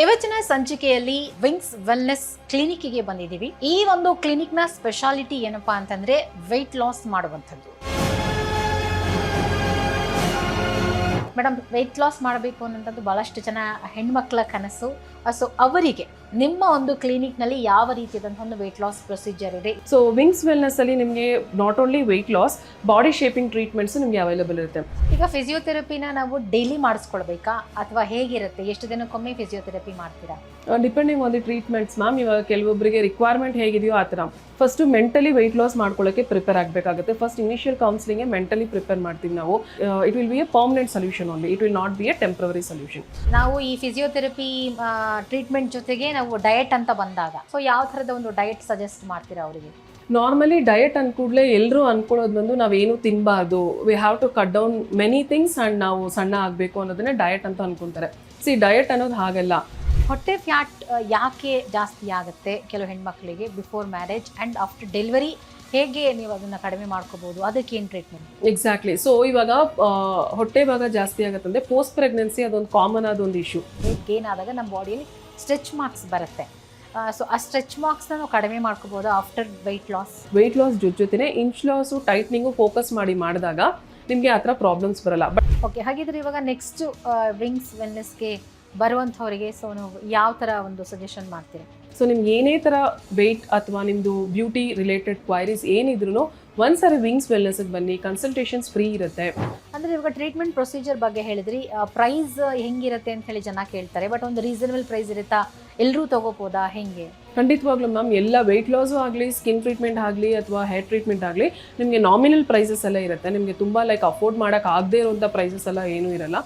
ಇವತ್ತಿನ ಸಂಚಿಕೆಯಲ್ಲಿ wings wellness ಕ್ಲಿನಿಕ್ಗೆ ಬಂದಿದ್ದೀವಿ. ಈ ಒಂದು ಕ್ಲಿನಿಕ್ನ ಸ್ಪೆಷಾಲಿಟಿ ಏನಪ್ಪಾ ಅಂತಂದ್ರೆ ವೆಯ್ಟ್ ಲಾಸ್ ಮಾಡುವಂಥದ್ದು. ಮೇಡಮ್ ವೆಯ್ಟ್ ಲಾಸ್ ಮಾಡಬೇಕು ಅನ್ನೋಂಥದ್ದು ಬಹಳಷ್ಟು ಜನ ಹೆಣ್ಮಕ್ಳ ಕನಸು. ಸೊ, ಅವರಿಗೆ ನಿಮ್ಮ ಒಂದು ಕ್ಲಿನಿಕ್ನಲ್ಲಿ ಯಾವ ರೀತಿಯಾದಂಥ ಒಂದು ವೆಯ್ಟ್ ಲಾಸ್ ಪ್ರೊಸೀಜರ್ ಇದೆ? ಸೊ ವಿಂಗ್ಸ್ ವೆಲ್ನೆಸ್ ಅಲ್ಲಿ ನಿಮಗೆ not only weight loss body shaping treatments ನಿಮಗೆ ಅವೈಲೇಬಲ್ ಇರುತ್ತೆ. ಈಗ ಫಿಸಿಯೋಥೆರಪಿನ ನಾವು ಡೈಲಿ ಮಾಡಿಸ್ಕೊಳ್ಬೇಕಾ? ಅಥವಾ ಹೇಗಿರುತ್ತೆ? ಎಷ್ಟು ದಿನಕ್ಕೊಮ್ಮೆ ಫಿಸಿಯೋಥೆರಪಿ ಮಾಡ್ತೀರಾ? Depending on the treatments ma'am ಇವಾಗ ಕೆಲವೊಬ್ಬರಿಗೆ ರಿಕ್ವೈರ್ಮೆಂಟ್ ಹೇಗಿದೆಯೋ ಆ ಥರ. ಫಸ್ಟು ಮೆಂಟಲಿ ವೆಯ್ಟ್ ಲಾಸ್ ಮಾಡ್ಕೊಳ್ಳೋಕೆ prepare ಆಗಬೇಕಾಗುತ್ತೆ. First initial counselling mentally prepare ಮಾಡ್ತೀವಿ ನಾವು. It will be a permanent solution only it will not be a temporary solution ನಾವು ಈ ಫಿಸಿಯೋಥೆರಪಿ ಟ್ರೀಟ್ಮೆಂಟ್ ಜೊತೆಗೆ ನಾವು ಡಯಟ್ ಅಂತ ಬಂದಾಗ ಸೊ ಯಾವ ಥರದ ಒಂದು ಡಯಟ್ ಸಜೆಸ್ಟ್ ಮಾಡ್ತೀರಾ ಅವರಿಗೆ? ನಾರ್ಮಲಿ ಡಯಟ್ ಅಂದ್ಕೂಡಲೇ ಎಲ್ಲರೂ ಅನ್ಕೊಳ್ಳೋದು ಬಂದು ನಾವೇನು ತಿನ್ನಬಾರ್ದು we have to cut down many things and ನಾವು ಸಣ್ಣ ಆಗಬೇಕು ಅನ್ನೋದನ್ನ ಡಯಟ್ ಅಂತ ಅನ್ಕೊಂತಾರೆ ಸಿ ಡಯಟ್ ಅನ್ನೋದು ಹಾಗಲ್ಲ. ಹೊಟ್ಟೆ ಫ್ಯಾಟ್ ಯಾಕೆ ಜಾಸ್ತಿ ಆಗುತ್ತೆ ಕೆಲವು ಹೆಣ್ಮಕ್ಳಿಗೆ before marriage and after delivery ಹೇಗೆ ನೀವು ಅದನ್ನು ಕಡಿಮೆ ಮಾಡ್ಕೋಬಹುದು ಅದಕ್ಕೆ ಏನು ಟ್ರೀಟ್ಮೆಂಟ್ ಎಕ್ಸಾಕ್ಟ್ಲಿ ಸೊ ಇವಾಗ ಹೊಟ್ಟೆ ಭಾಗ ಜಾಸ್ತಿ ಆಗುತ್ತಂದ್ರೆ ಪೋಸ್ಟ್ ಪ್ರೆಗ್ನೆನ್ಸಿ ಅದೊಂದು ಕಾಮನ್ ಆದ ಒಂದು ಇಶ್ಯೂ ಗೇನ್ ಆದಾಗ ನಮ್ಮ ಬಾಡಿಯಲ್ಲಿ ಸ್ಟ್ರೆಚ್ ಮಾರ್ಕ್ಸ್ ಬರುತ್ತೆ. ಸೊ ಆ ಸ್ಟ್ರೆಚ್ ಮಾರ್ಕ್ಸ್ನ ನಾವು ಕಡಿಮೆ ಮಾಡ್ಕೋಬಹುದು after weight loss weight loss ಜೊತೆ ಜೊತೆನೆ ಇಂಚ್ ಲಾಸು ಟೈಟ್ನಿಂಗು ಫೋಕಸ್ ಮಾಡಿ ಮಾಡಿದಾಗ ನಿಮಗೆ ಆ ಥರ ಪ್ರಾಬ್ಲಮ್ಸ್ ಬರಲ್ಲ. ಬಟ್ ಓಕೆ ಹಾಗಿದ್ರೆ ಇವಾಗ ನೆಕ್ಸ್ಟ್ ವಿಂಗ್ಸ್ ವೆಲ್ನೆಸ್ಗೆ ಬರುವಂಥವರಿಗೆ ಸೊ ನಾವು ಯಾವ ಥರ ಒಂದು ಸಜೆಷನ್ ಮಾಡ್ತೀರಿ? ಸೊ ನಿಮ್ಗೆ ಏನೇ ಥರ ವೆಯ್ಟ್ ಅಥವಾ ನಿಮ್ಮದು ಬ್ಯೂಟಿ ರಿಲೇಟೆಡ್ ಕ್ವೈರೀಸ್ ಏನಿದ್ರು ಒಂದ್ಸರಿ ವಿಂಗ್ಸ್ ವೆಲ್ನೆಸ್ಗೆ ಬನ್ನಿ ಕನ್ಸಲ್ಟೇಷನ್ಸ್ ಫ್ರೀ ಇರುತ್ತೆ. ಅಂದ್ರೆ ಇವಾಗ ಟ್ರೀಟ್ಮೆಂಟ್ ಪ್ರೊಸೀಜರ್ ಬಗ್ಗೆ ಹೇಳಿದ್ರಿ ಪ್ರೈಸ್ ಹೆಂಗಿರುತ್ತೆ ಅಂತ ಹೇಳಿ ಜನ ಕೇಳ್ತಾರೆ ಬಟ್ ಒಂದು ರೀಸನಬಲ್ ಪ್ರೈಸ್ ಇರುತ್ತಾ? ಎಲ್ಲರೂ ತಗೋಬೋದಾ? ಹೆಂಗೆ? ಖಂಡಿತವಾಗ್ಲೂ ಮ್ಯಾಮ್ ಎಲ್ಲ ವೆಯ್ಟ್ ಲಾಸು ಆಗಲಿ ಸ್ಕಿನ್ ಟ್ರೀಟ್ಮೆಂಟ್ ಆಗಲಿ ಅಥವಾ ಹೇರ್ ಟ್ರೀಟ್ಮೆಂಟ್ ಆಗಲಿ, ನಿಮಗೆ ನಾಮಿನಲ್ ಪ್ರೈಸಸ್ ಎಲ್ಲ ಇರುತ್ತೆ. ನಿಮಗೆ ತುಂಬ ಲೈಕ್ ಅಫೋರ್ಡ್ ಮಾಡೋಕ್ಕಾಗದೇ ಇರುವಂಥ ಪ್ರೈಸಸ್ ಎಲ್ಲ ಏನೂ ಇರಲ್ಲ.